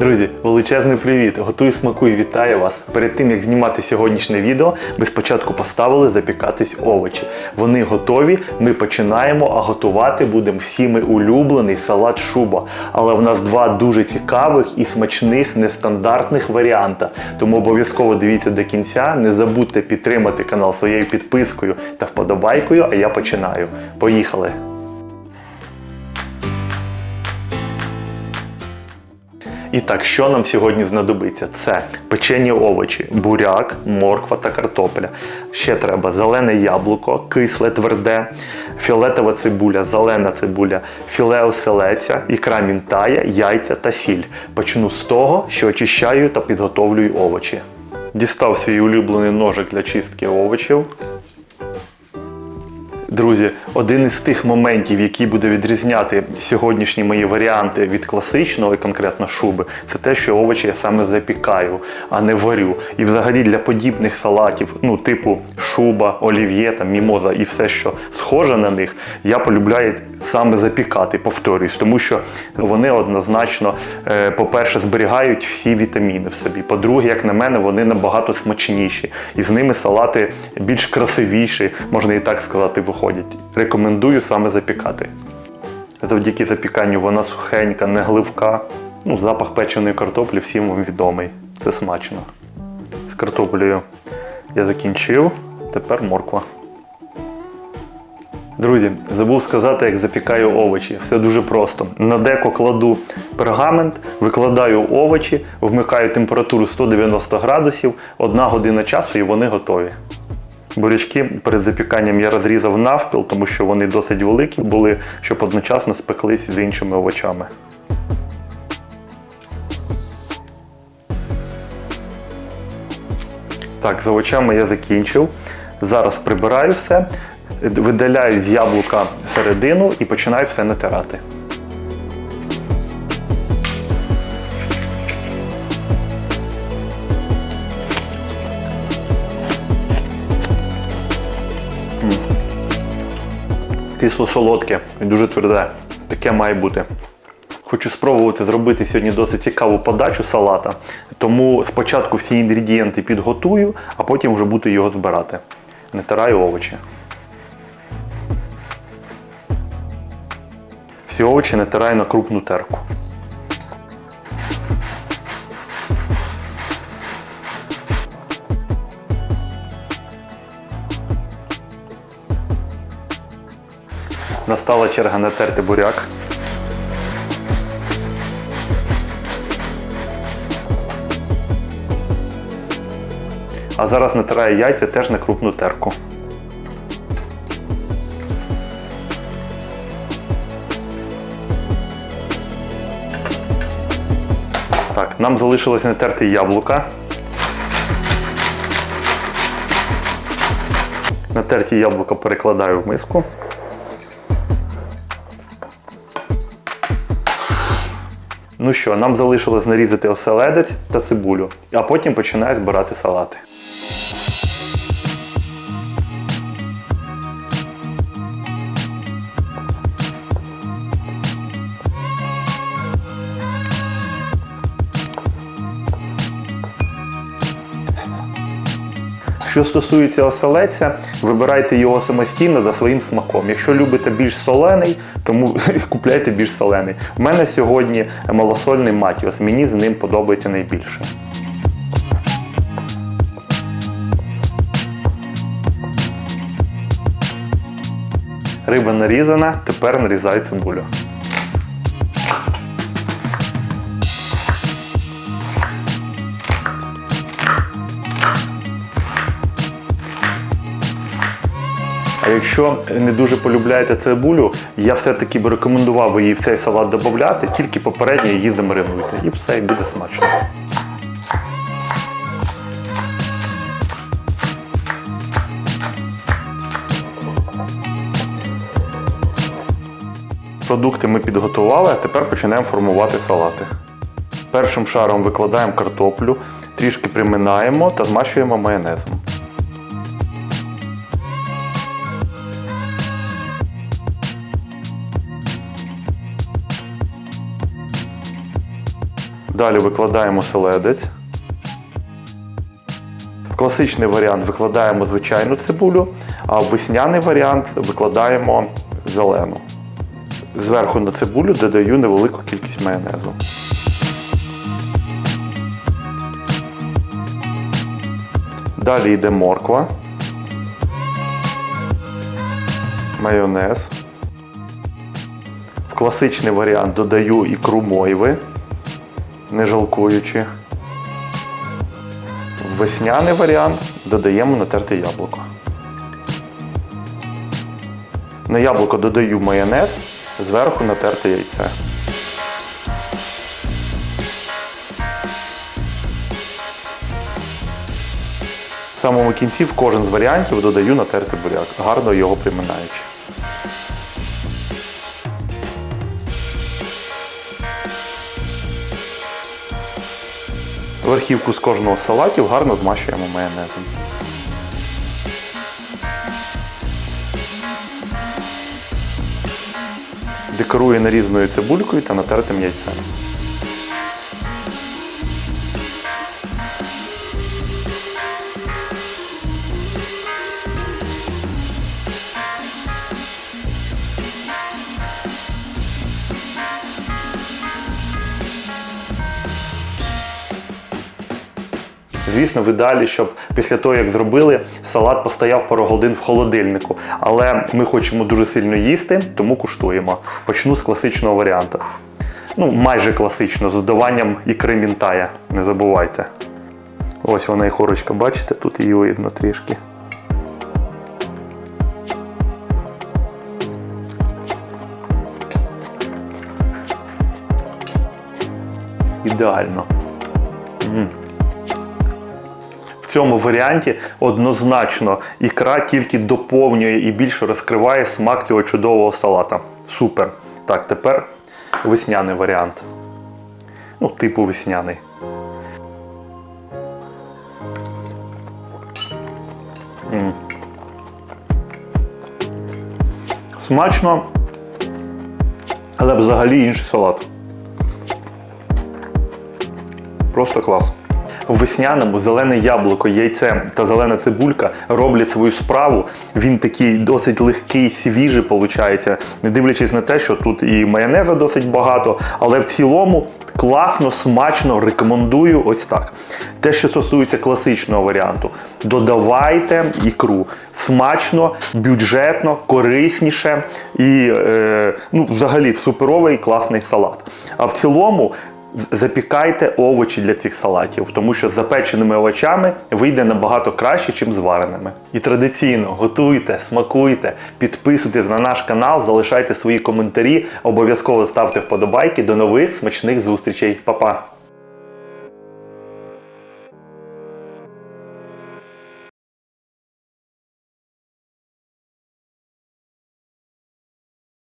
Друзі, величезний привіт! Готую смаку і вітаю вас. Перед тим як знімати сьогоднішнє відео, ми спочатку поставили запікатись овочі. Вони готові, ми починаємо, а готувати будемо всіми улюблений салат шуба. Але в нас два дуже цікавих і смачних нестандартних варіанта. Тому обов'язково дивіться до кінця. Не забудьте підтримати канал своєю підпискою та вподобайкою. А я починаю. Поїхали! І так, що нам сьогодні знадобиться? Це печені овочі, буряк, морква та картопля. Ще треба зелене яблуко, кисле тверде, фіолетова цибуля, зелена цибуля, філе оселеця, ікра мінтая, яйця та сіль. Почну з того, що очищаю та підготовлюю овочі. Дістав свій улюблений ножик для чистки овочів. Друзі, один із тих моментів, який буде відрізняти сьогоднішні мої варіанти від класичного і конкретно шуби, це те, що овочі я саме запікаю, а не варю. І взагалі для подібних салатів, ну типу шуба, олів'є, там, мімоза і все, що схоже на них, я полюбляю саме запікати, повторюсь, тому що вони однозначно, е, по-перше, зберігають всі вітаміни в собі. По-друге, як на мене, вони набагато смачніші. І з ними салати більш красивіші, можна і так сказати, виходять. Рекомендую саме запікати. Завдяки запіканню вона сухенька, не гливка. Ну, запах печеної картоплі всім вам відомий. Це смачно. З картоплею я закінчив. Тепер морква. Друзі, забув сказати, як запікаю овочі. Все дуже просто. На деко кладу пергамент, викладаю овочі, вмикаю температуру 190 градусів, одна година часу і вони готові. Бурячки перед запіканням я розрізав навпіл, тому що вони досить великі були, щоб одночасно спеклись з іншими овочами. Так, з овочами я закінчив. Зараз прибираю все, видаляю з яблука середину і починаю все натирати. Кисло-солодке і дуже тверде. Таке має бути. Хочу спробувати зробити сьогодні досить цікаву подачу салата. Тому спочатку всі інгредієнти підготую, а потім вже буду його збирати. Натираю овочі. Всі овочі натираю на крупну терку. Настала черга натерти буряк. А зараз натираю яйця теж на крупну терку. Так, нам залишилось натерти яблука. Натерті яблука перекладаю в миску. Ну що, нам залишилось нарізати оселедець та цибулю, а потім починаю збирати салати. Що стосується оселедця, вибирайте його самостійно за своїм смаком. Якщо любите більш солений, тому купляйте більш солений. У мене сьогодні малосольний матіос, мені з ним подобається найбільше. Риба нарізана, тепер нарізаю цибулю. Якщо не дуже полюбляєте цибулю, я все-таки б рекомендував би її в цей салат додати, тільки попередньо її замаринуйте. І все, і буде смачно. Продукти ми підготували, а тепер починаємо формувати салати. Першим шаром викладаємо картоплю, трішки приминаємо та змащуємо майонезом. Далі викладаємо селедець. Класичний варіант викладаємо звичайну цибулю, а весняний варіант викладаємо зелену. Зверху на цибулю додаю невелику кількість майонезу. Далі йде морква, майонез. В класичний варіант додаю ікру мойви, не жалкуючи. Весняний варіант додаємо натерте яблуко. На яблуко додаю майонез, зверху натерте яйце. В самому кінці в кожен з варіантів додаю натертий буряк, гарно його приминаючи. Верхівку з кожного салатів гарно змащуємо майонезом. Декорую нарізаною цибулькою та натертим яйцем. Звісно, в ідеалі, щоб після того, як зробили, салат постояв пару годин в холодильнику. Але ми хочемо дуже сильно їсти, тому куштуємо. Почну з класичного варіанту. Ну, майже класично, з додаванням ікри мінтая. Не забувайте. Ось вона і хорочка, бачите, тут її видно трішки. Ідеально. В цьому варіанті однозначно ікра тільки доповнює і більше розкриває смак цього чудового салата. Супер. Так, тепер весняний варіант. Ну, типу весняний. М. Смачно, але взагалі інший салат. Просто клас. В весняному зелене яблуко, яйце та зелена цибулька роблять свою справу. Він такий досить легкий, свіжий, виходить, не дивлячись на те, що тут і майонеза досить багато, але в цілому класно, смачно рекомендую ось так. Те, що стосується класичного варіанту, додавайте ікру. Смачно, бюджетно, корисніше і е, ну, взагалі суперовий класний салат. А в цілому запікайте овочі для цих салатів, тому що з запеченими овочами вийде набагато краще, ніж з вареними. І традиційно готуйте, смакуйте, підписуйтесь на наш канал, залишайте свої коментарі, обов'язково ставте вподобайки. До нових смачних зустрічей. Па-па!